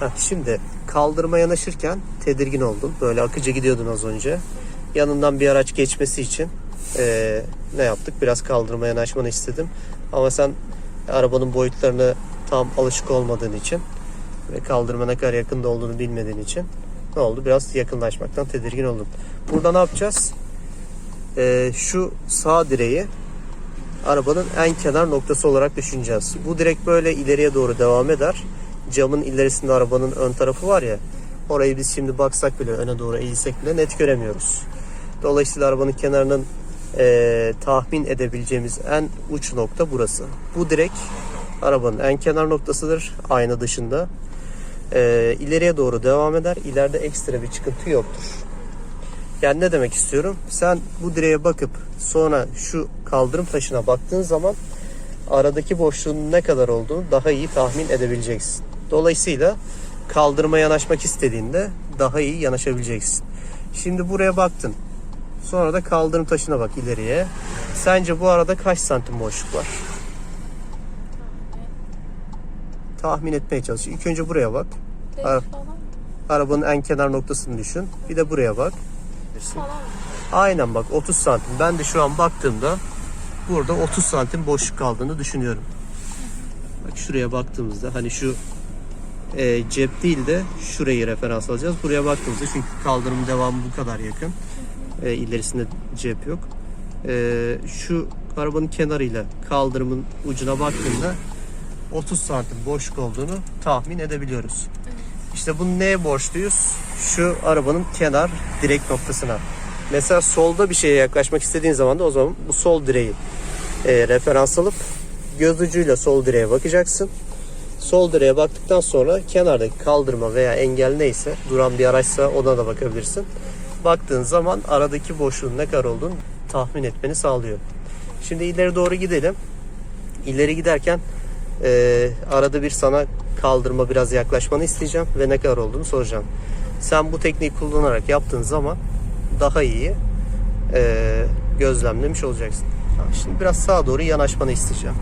Heh, şimdi kaldırıma yanaşırken tedirgin oldum. Böyle akıcı gidiyordun az önce. Yanından bir araç geçmesi için eee, ne yaptık? Biraz kaldırıma yanaşmanı istedim. Ama sen arabanın boyutlarını tam alışık olmadığın için ve kaldırıma ne kadar yakında olduğunu bilmediğin için ne oldu? Biraz yakınlaşmaktan tedirgin oldum. Burada ne yapacağız? Eee, şu sağ direği arabanın en kenar noktası olarak düşüneceğiz. Bu direkt böyle ileriye doğru devam eder. Camın ilerisinde arabanın ön tarafı var ya. Orayı biz şimdi baksak bile öne doğru eğilsek bile net göremiyoruz. Dolayısıyla arabanın kenarının eee, tahmin edebileceğimiz en uç nokta burası. Bu direkt arabanın en kenar noktasıdır ayna dışında. Eee ileriye doğru devam eder. İleride ekstra bir çıkıntı yoktur. Yani ne demek istiyorum? Sen bu direğe bakıp sonra şu kaldırım taşına baktığın zaman aradaki boşluğun ne kadar olduğunu daha iyi tahmin edebileceksin. Dolayısıyla kaldırıma yanaşmak istediğinde daha iyi yanaşabileceksin. Şimdi buraya baktın. Sonra da kaldırım taşına bak ileriye. Sence bu arada kaç santim boşluk var? Tahmin etmeye çalış. İlk önce buraya bak. Ara-? Arabanın en kenar noktasını düşün. Bir de buraya bak. Aynen bak 30 santim. Ben de şu an baktığımda burada 30 santim boşluk kaldığını düşünüyorum. Bak şuraya baktığımızda hani şu e, cep değil de şurayı referans alacağız. Buraya baktığımızda çünkü kaldırım devamı bu kadar yakın. E, ilerisinde cep yok. E, şu arabanın kenarıyla kaldırımın ucuna baktığımda 30 santim boşluk olduğunu tahmin edebiliyoruz. İşte bunu neye borçluyuz? Şu arabanın kenar direk noktasına. Mesela solda bir şeye yaklaşmak istediğin zaman da o zaman bu sol direği e, referans alıp göz ucuyla sol direğe bakacaksın. Sol direğe baktıktan sonra kenardaki kaldırma veya engel neyse duran bir araçsa ona da bakabilirsin. Baktığın zaman aradaki boşluğun ne kadar olduğunu tahmin etmeni sağlıyor. Şimdi ileri doğru gidelim. İleri giderken e, arada bir sana kaldırma biraz yaklaşmanı isteyeceğim ve ne kadar olduğunu soracağım. Sen bu tekniği kullanarak yaptığın zaman daha iyi e, gözlemlemiş olacaksın. Şimdi biraz sağa doğru yanaşmanı isteyeceğim.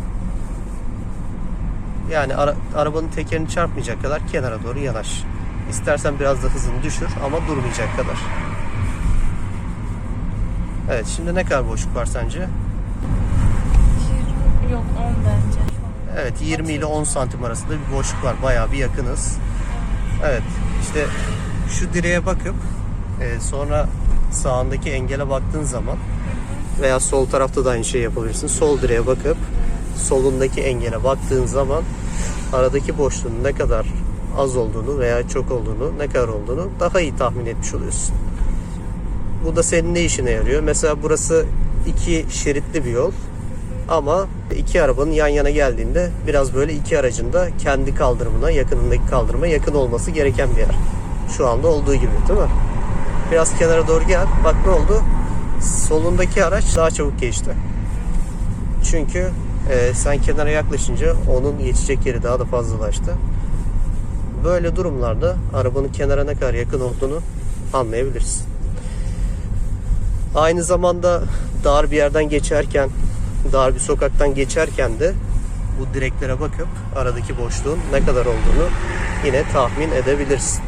Yani ara- arabanın tekerini çarpmayacak kadar kenara doğru yanaş. İstersen biraz da hızını düşür ama durmayacak kadar. Evet şimdi ne kadar boşluk var sence? Yirmi- Yok 10 bence. Evet 20 ile 10 santim arasında bir boşluk var. Bayağı bir yakınız. Evet işte şu direğe bakıp e, sonra sağındaki engele baktığın zaman veya sol tarafta da aynı şey yapabilirsin. Sol direğe bakıp solundaki engele baktığın zaman aradaki boşluğun ne kadar az olduğunu veya çok olduğunu, ne kadar olduğunu daha iyi tahmin etmiş oluyorsun. Bu da senin ne işine yarıyor? Mesela burası iki şeritli bir yol. Ama iki arabanın yan yana geldiğinde biraz böyle iki aracın da kendi kaldırımına, yakınındaki kaldırıma yakın olması gereken bir yer. Şu anda olduğu gibi değil mi? Biraz kenara doğru gel. Bak ne oldu? Solundaki araç daha çabuk geçti. Çünkü e, sen kenara yaklaşınca onun geçecek yeri daha da fazlalaştı. Böyle durumlarda arabanın kenara ne kadar yakın olduğunu anlayabilirsin. Aynı zamanda dar bir yerden geçerken, dar bir sokaktan geçerken de bu direklere bakıp aradaki boşluğun ne kadar olduğunu yine tahmin edebilirsin.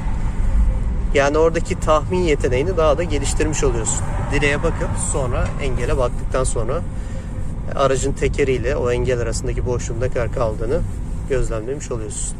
Yani oradaki tahmin yeteneğini daha da geliştirmiş oluyorsun. Direğe bakıp sonra engele baktıktan sonra aracın tekeriyle o engel arasındaki boşluğun ne kadar kaldığını gözlemlemiş oluyorsun.